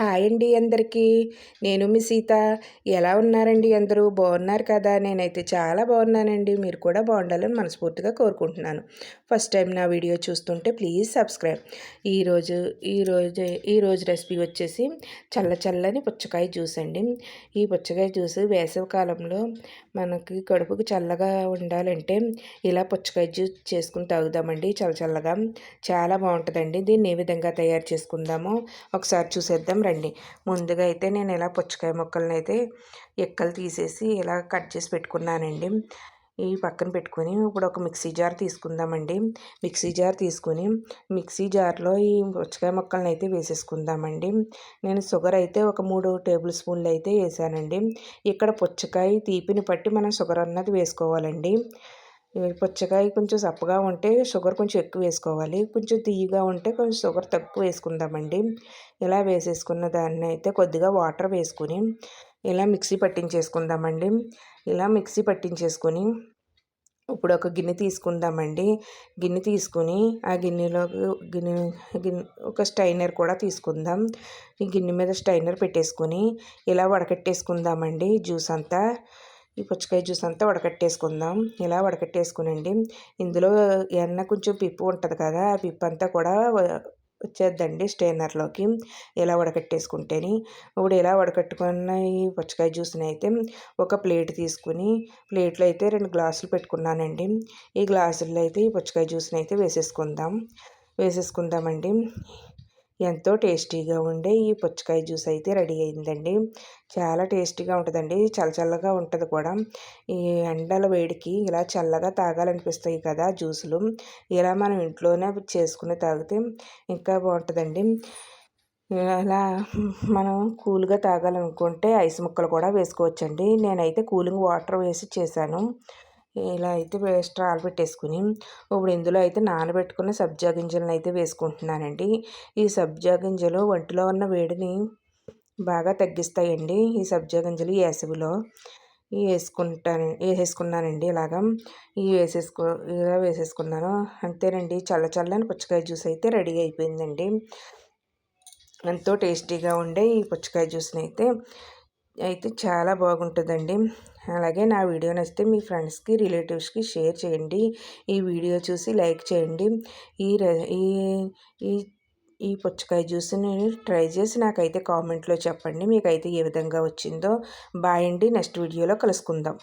Hi అండి అందరికీ. నేను మీ సీత. ఎలా ఉన్నారండి అందరూ? బాగున్నారు కదా? నేనైతే చాలా బాగున్నానండి. మీరు కూడా బాగుండాలని మనస్ఫూర్తిగా కోరుకుంటున్నాను. ఫస్ట్ టైం నా వీడియో చూస్తుంటే ప్లీజ్ సబ్స్క్రైబ్. ఈరోజు ఈరోజు ఈరోజు రెసిపీ వచ్చేసి చల్ల చల్లని పుచ్చకాయ జ్యూస్ అండి. ఈ పుచ్చకాయ జ్యూస్ వేసవికాలంలో మనకి కడుపుకు చల్లగా ఉండాలంటే ఇలా పుచ్చకాయ జ్యూస్ చేసుకుని తాగుదామండి చల్ల చల్లగా. చాలా బాగుంటుందండి. దీన్ని ఏ విధంగా తయారు చేసుకుందామో ఒకసారి చూసేద్దాం. రండి ముందుగా అయితే నేను ఇలా పుచ్చకాయ ముక్కలను అయితే ఎక్కలు తీసేసి ఇలా కట్ చేసి పెట్టుకున్నానండి. ఈ పక్కన పెట్టుకొని ఇప్పుడు ఒక మిక్సీ జార్ తీసుకుందామండి. మిక్సీ జార్ తీసుకొని మిక్సీ జార్లో ఈ పుచ్చకాయ ముక్కలను అయితే వేసేసుకుందామండి. నేను షుగర్ అయితే ఒక మూడు టేబుల్ స్పూన్లు అయితే వేసానండి. ఇక్కడ పుచ్చకాయ తీపిని బట్టి మనం షుగర్ అన్నది వేసుకోవాలండి. పుచ్చకాయ కొంచెం సప్పగా ఉంటే షుగర్ కొంచెం ఎక్కువ వేసుకోవాలి. కొంచెం తీయగా ఉంటే కొంచెం షుగర్ తక్కువ వేసుకుందామండి. ఇలా వేసేసుకున్న దాన్ని అయితే కొద్దిగా వాటర్ వేసుకుని ఇలా మిక్సీ పట్టించేసుకుందామండి. ఇలా మిక్సీ పట్టించేసుకొని ఇప్పుడు ఒక గిన్నె తీసుకుందామండి. గిన్నె తీసుకుని ఆ గిన్నెలో గిన్నె గిన్నె ఒక స్టైనర్ కూడా తీసుకుందాం. ఈ గిన్నె మీద స్టైనర్ పెట్టేసుకొని ఇలా వడకట్టేసుకుందామండి జ్యూస్ అంతా. ఈ పుచ్చకాయ జ్యూస్ అంతా వడకట్టేసుకుందాం. ఇలా వడకట్టేసుకునండి. ఇందులో ఎన్న కొంచెం పిప్పు ఉంటుంది కదా ఆ పిప్పు అంతా కూడా వచ్చేద్దండి స్టెయినర్లోకి ఇలా వడకట్టేసుకుంటేని. ఇప్పుడు ఇలా వడకట్టుకున్న ఈ పుచ్చకాయ జ్యూస్ని అయితే ఒక ప్లేట్ తీసుకుని ప్లేట్లో అయితే రెండు గ్లాసులు పెట్టుకున్నానండి. ఈ గ్లాసుల్లో అయితే ఈ పుచ్చకాయ జ్యూస్ని అయితే వేసేసుకుందాం. వేసేసుకుందామండి. ఎంతో టేస్టీగా ఉండే ఈ పుచ్చకాయ జ్యూస్ అయితే రెడీ అయిందండి. చాలా టేస్టీగా ఉంటుందండి. చల్ల చల్లగా ఉంటుంది కూడా. ఈ ఎండల వేడికి ఇలా చల్లగా తాగాలనిపిస్తాయి కదా జ్యూసులు. ఇలా మనం ఇంట్లోనే చేసుకుని తాగితే ఇంకా బాగుంటుందండి. ఇలా మనం కూల్గా తాగాలనుకుంటే ఐస్ ముక్కలు కూడా వేసుకోవచ్చండి. నేనైతే కూలింగ్ వాటర్ వేసి చేశాను. ఇలా అయితే స్ట్రాలు పెట్టేసుకుని ఇప్పుడు ఇందులో అయితే నానబెట్టుకున్న సబ్జా గింజలను అయితే వేసుకుంటున్నానండి. ఈ సబ్జా గింజలు ఒంటిలో ఉన్న వేడిని బాగా తగ్గిస్తాయండి. ఈ సబ్జా గింజలు వేసవిలో వేసుకుంటాను వేసేసుకున్నానండి ఇలాగా. ఇవి వేసేసుకో ఇలా వేసేసుకున్నాను. అంతేనండి. చల్ల చల్లని పుచ్చకాయ జ్యూస్ అయితే రెడీ అయిపోయిందండి. ఎంతో టేస్టీగా ఉండే ఈ పుచ్చకాయ జ్యూస్ని అయితే అయితే చాలా బాగుంటుందండి. అలాగే నా వీడియో నచ్చితే మీ ఫ్రెండ్స్కి రిలేటివ్స్కి షేర్ చేయండి. ఈ వీడియో చూసి లైక్ చేయండి. ఈ ఈ ఈ పుచ్చకాయ జ్యూస్ని ట్రై చేసి నాకైతే కామెంట్లో చెప్పండి. మీకైతే ఏ విధంగా వచ్చిందో. బాయ్ అండి. నెక్స్ట్ వీడియోలో కలుసుకుందాం.